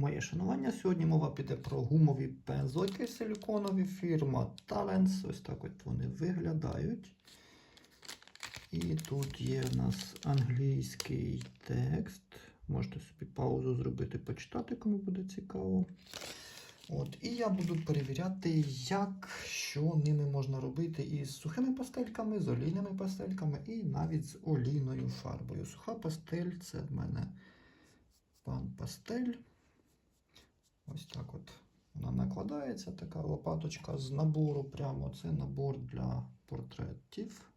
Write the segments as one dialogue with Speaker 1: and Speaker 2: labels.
Speaker 1: Моє шанування. Сьогодні мова піде про гумові пензлики силіконові фірма Talents. Ось так от вони виглядають. І тут є в нас англійський текст. Можете собі паузу зробити, почитати, кому буде цікаво. От, і я буду перевіряти, як що ними можна робити із сухими пастельками, з олійними пастельками і навіть з олійною фарбою. Суха пастель це в мене пан пастель. Ось так от вона накладається, така лопаточка з набору. Прямо це набор для портретів.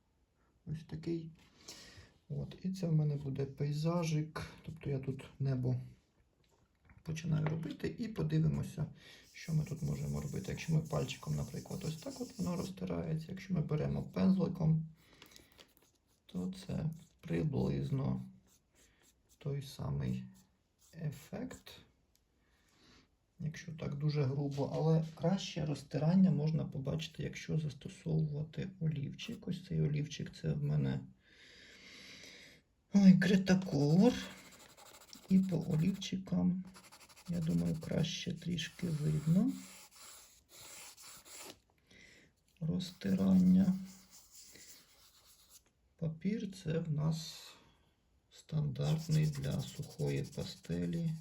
Speaker 1: Ось такий. От, І це в мене буде пейзажик. Тобто я тут небо починаю робити і подивимося, що ми тут можемо робити. Якщо ми пальчиком, наприклад, ось так от воно розтирається. Якщо ми беремо пензликом, то це приблизно той самий ефект. Якщо так дуже грубо, але краще розтирання можна побачити, якщо застосовувати олівчик. Ось цей олівчик це в мене ой, критакор. І по олівчикам, я думаю, краще трішки видно розтирання. Папір це в нас стандартний для сухої пастелі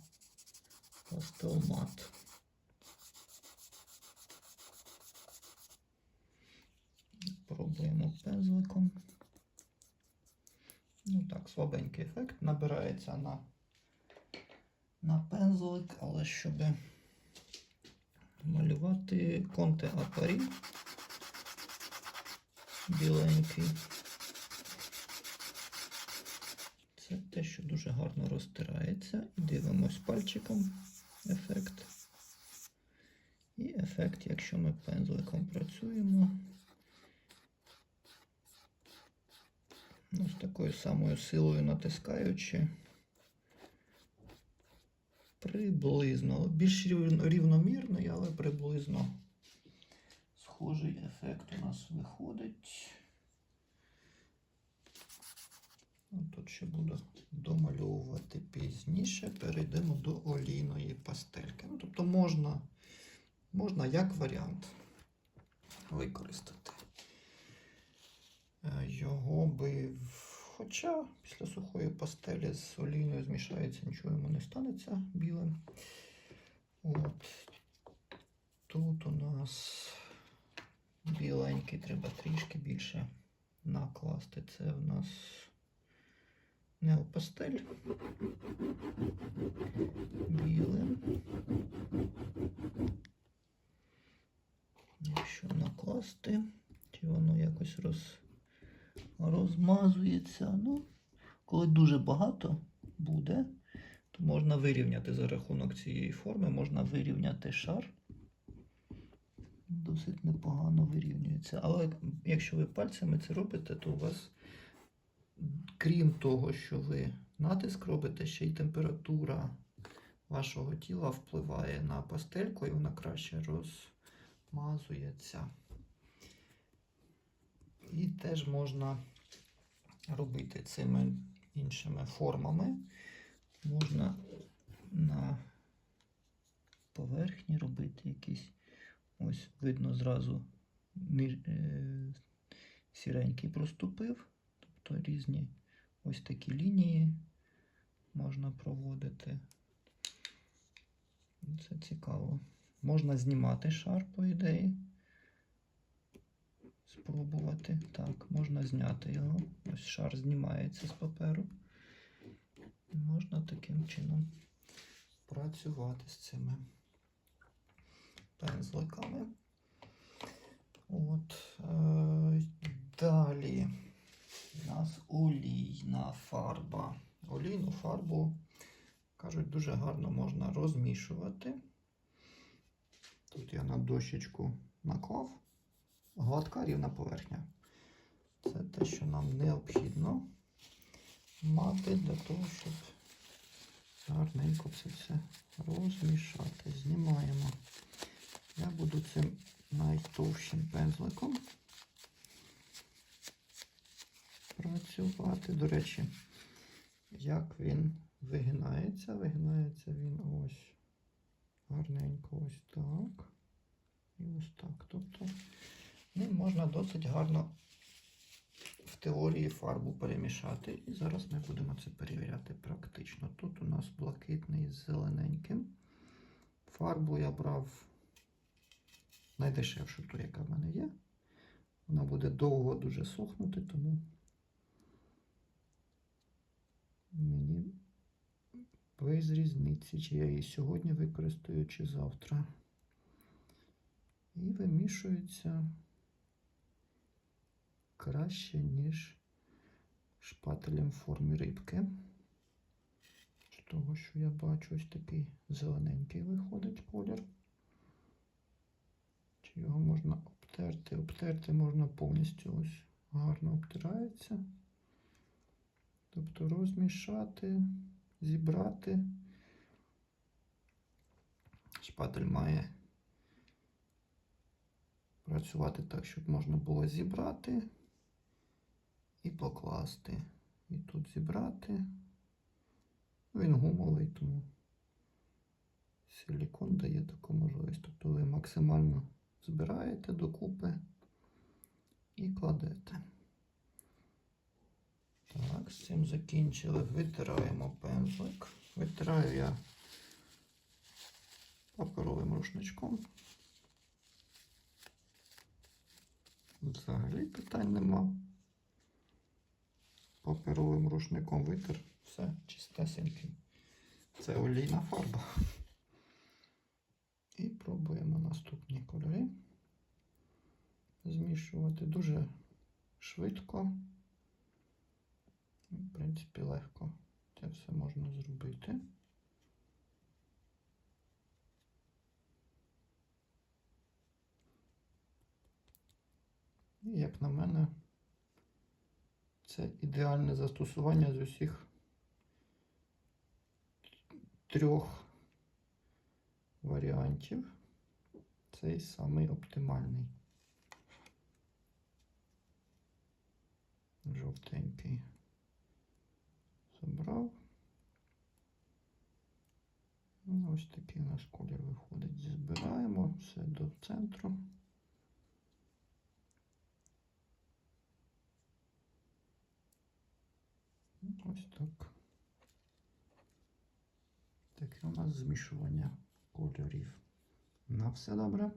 Speaker 1: пастелмат. Пробуємо пензликом. Ну так, слабенький ефект. Набирається на, на пензлик, але щоб малювати конте апарі біленький. Це те, що дуже гарно розтирається. Дивимось пальчиком ефект. І ефект, якщо ми пензликом працюємо. Ну, з такою самою силою натискаючи. Приблизно. Більш рівномірний, але приблизно схожий ефект у нас виходить. Ну, Тут ще буду домальовувати пізніше. Перейдемо до олійної пастельки. Ну, тобто можна, можна як варіант використати. Його би, хоча після сухої пастелі з олійною змішається, нічого йому не станеться білим. От. Тут у нас біленький, треба трішки більше накласти. Це в нас неопастель білим. Якщо накласти, чи воно якось роз, розмазується. Ну, коли дуже багато буде, то можна вирівняти за рахунок цієї форми, можна вирівняти шар. Досить непогано вирівнюється. Але якщо ви пальцями це робите, то у вас крім того, що ви натиск робите, ще й температура вашого тіла впливає на пастельку і вона краще розмазується. І теж можна робити цими іншими формами. Можна на поверхні робити якісь, ось видно зразу е, сіренький проступив. Тобто різні ось такі лінії можна проводити. Це цікаво. Можна знімати шар, по ідеї. Спробувати. Так, можна зняти його. Ось шар знімається з паперу. Можна таким чином працювати з цими пензликами. От. Е, далі. У нас олійна фарба. Олійну фарбу, кажуть, дуже гарно можна розмішувати. Тут я на дощечку наклав. Гладка рівна поверхня. Це те, що нам необхідно мати для того, щоб гарненько це все розмішати. Знімаємо. Я буду цим найтовщим пензликом працювати. До речі, як він вигинається? Вигинається він ось гарненько ось так. І ось так. Тобто ну, можна досить гарно в теорії фарбу перемішати. І зараз ми будемо це перевіряти практично. Тут у нас блакитний з зелененьким. Фарбу я брав найдешевшу, ту, яка в мене є. Вона буде довго дуже сохнути, тому мені без різниці, чи я її сьогодні використаю, чи завтра. І вимішується краще, ніж шпателем в формі рибки. З того, що я бачу, ось такий зелененький виходить колір. Чи його можна обтерти? Обтерти можна повністю ось гарно обтирається. Тобто розмішати, зібрати. Шпатель має працювати так, щоб можна було зібрати і покласти. І тут зібрати. Він гумовий, тому силікон дає таку можливість. Тобто ви максимально збираєте докупи і кладете. Так, з цим закінчили. Витираємо пензлик. Витираю я паперовим рушничком. Взагалі питань нема. Паперовим рушником витер. Все чистесенький. Це олійна фарба. І пробуємо наступні кольори. Змішувати дуже швидко. В принципі, легко це все можна зробити. І, як на мене, це ідеальне застосування з усіх трьох варіантів. Цей самий оптимальний. Жовтенький забрав. Ну, ось такий у нас колір виходить. Збираємо все до центру. Ось так. Таке у нас змішування кольорів. На все добре.